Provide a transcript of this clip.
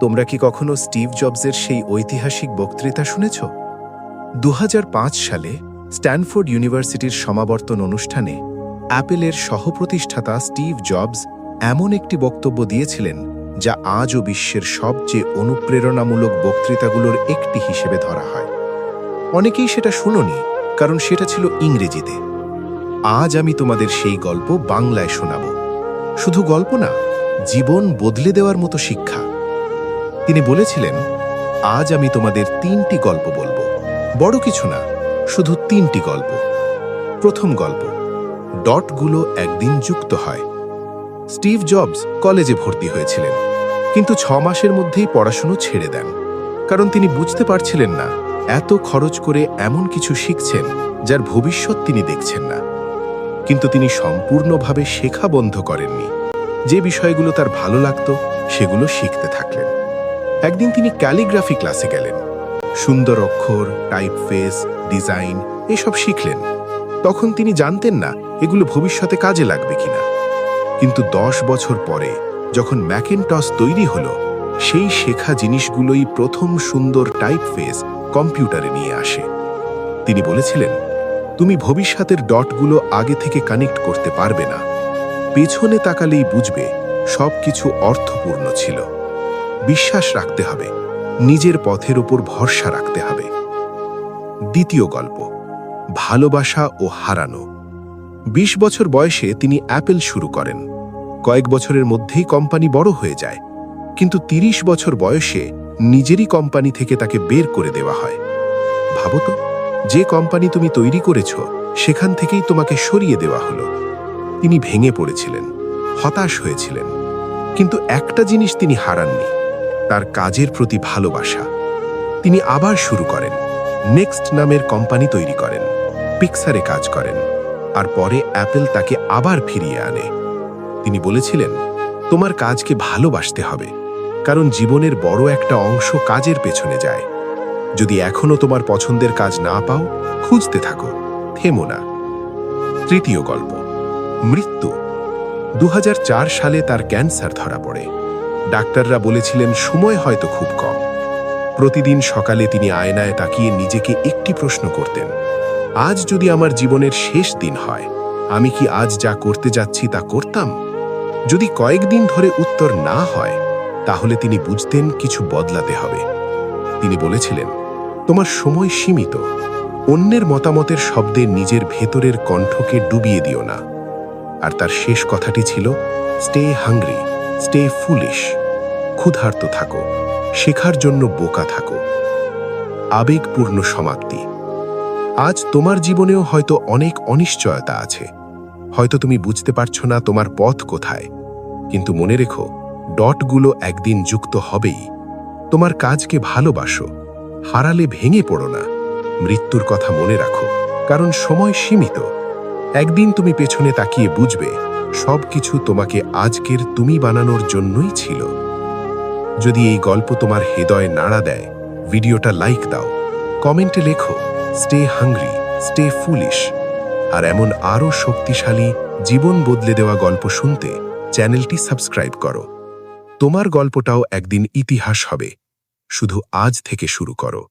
তোমরা কি কখনো স্টিভ জবসের সেই ঐতিহাসিক বক্তৃতা শুনেছ? দু হাজার পাঁচ সালে স্ট্যানফোর্ড ইউনিভার্সিটির সমাবর্তন অনুষ্ঠানে অ্যাপেলের সহপ্রতিষ্ঠাতা স্টিভ জবস এমন একটি বক্তব্য দিয়েছিলেন, যা আজও বিশ্বের সবচেয়ে অনুপ্রেরণামূলক বক্তৃতাগুলোর একটি হিসেবে ধরা হয়। অনেকেই সেটা শুনোনি, কারণ সেটা ছিল ইংরেজিতে। আজ আমি তোমাদের সেই গল্প বাংলায় শোনাব। শুধু গল্প না, জীবন বদলে দেওয়ার মতো শিক্ষা। তিনি বলেছিলেন, আজ আমি তোমাদের তিনটি গল্প বলব। বড় কিছু না, শুধু তিনটি গল্প। প্রথম গল্প, ডটগুলো একদিন যুক্ত হয়। স্টিভ জবস কলেজে ভর্তি হয়েছিলেন, কিন্তু ছ মাসের মধ্যেই পড়াশুনো ছেড়ে দেন। কারণ তিনি বুঝতে পারছিলেন না, এত খরচ করে এমন কিছু শিখছেন যার ভবিষ্যৎ তিনি দেখছেন না। কিন্তু তিনি সম্পূর্ণভাবে শেখা বন্ধ করেননি। যে বিষয়গুলো তার ভালো লাগত, সেগুলো শিখতে থাকলেন। একদিন তিনি ক্যালিগ্রাফি ক্লাসে গেলেন। সুন্দর অক্ষর, টাইপফেস, ডিজাইন, এসব শিখলেন। তখন তিনি জানতেন না এগুলো ভবিষ্যতে কাজে লাগবে কিনা। কিন্তু দশ বছর পরে যখন ম্যাকেনটস তৈরি হলো, সেই শেখা জিনিসগুলোই প্রথম সুন্দর টাইপফেস কম্পিউটারে নিয়ে আসে। তিনি বলেছিলেন, তুমি ভবিষ্যতের ডটগুলো আগে থেকে কানেক্ট করতে পারবে না। পেছনে তাকালেই বুঝবে সবকিছু অর্থপূর্ণ ছিল। বিশ্বাস রাখতে হবে, নিজের পথের ওপর ভরসা রাখতে হবে। দ্বিতীয় গল্প, ভালোবাসা ও হারানো। বিশ বছর বয়সে তিনি অ্যাপেল শুরু করেন। কয়েক বছরের মধ্যেই কোম্পানি বড় হয়ে যায়, কিন্তু ৩০ বছর বয়সে নিজেরই কোম্পানি থেকে তাকে বের করে দেওয়া হয়। ভাবো তো, যে কোম্পানি তুমি তৈরি করেছ, সেখান থেকেই তোমাকে সরিয়ে দেওয়া হলো। তিনি ভেঙে পড়েছিলেন, হতাশ হয়েছিলেন, কিন্তু একটা জিনিস তিনি হারাননি। তার কাজের প্রতি ভালোবাসা। তিনি আবার শুরু করেন। নেক্সট নামের কোম্পানি তৈরি করেন। পিক্সারে কাজ করেন। আর পরে অ্যাপেল তাকে আবার ফিরিয়ে আনে। তিনি বলেছিলেন, তোমার কাজকে ভালোবাসতে হবে। কারণ জীবনের বড় একটা অংশ কাজের পেছনে যায়। যদি এখনও তোমার পছন্দের কাজ না পাও, খুঁজতে থাকো। থেমো না। তৃতীয় গল্প, মৃত্যু। দু হাজার চার সালে তার ক্যান্সার ধরা পড়ে। ডাক্তাররা বলেছিলেন, সময় হয়তো খুব কম। প্রতিদিন সকালে তিনি আয়নায় তাকিয়ে নিজেকে একটি প্রশ্ন করতেন, আজ যদি আমার জীবনের শেষ দিন হয়, আমি কি আজ যা করতে যাচ্ছি তা করতাম? যদি কয়েকদিন ধরে উত্তর না হয়, তাহলে তিনি বুঝতেন কিছু বদলাতে হবে। তিনি বলেছিলেন, তোমার সময় সীমিত, অন্যের মতামতের শব্দে নিজের ভেতরের কণ্ঠকে ডুবিয়ে দিও না। আর তার শেষ কথাটি ছিল, স্টে হাংরি, স্টে ফুলিশ। ক্ষুধার্ত থাকো, শেখার জন্য বোকা থাকো। আবেগপূর্ণ সমাপ্তি। আজ তোমার জীবনেও হয়তো অনেক অনিশ্চয়তা আছে। হয়তো তুমি বুঝতে পারছ না তোমার পথ কোথায়। কিন্তু মনে রেখো, ডটগুলো একদিন যুক্ত হবেই। তোমার কাজকে ভালোবাসো, হারালে ভেঙে পড়ো না। মৃত্যুর কথা মনে রাখো, কারণ সময় সীমিত। একদিন তুমি পেছনে তাকিয়ে বুঝবে, সবকিছু তোমাকে আজকের তুমি বানানোর জন্যই ছিল। যদি এই গল্প তোমার হৃদয়ে নাড়া দেয়, ভিডিওটা লাইক দাও, কমেন্টে লেখো, স্টে হাংরি, স্টে ফুলিশ। আর এমন আরও শক্তিশালী, জীবন বদলে দেওয়া গল্প শুনতে চ্যানেলটি সাবস্ক্রাইব করো। তোমার গল্পটাও একদিন ইতিহাস হবে। শুধু আজ থেকে শুরু করো।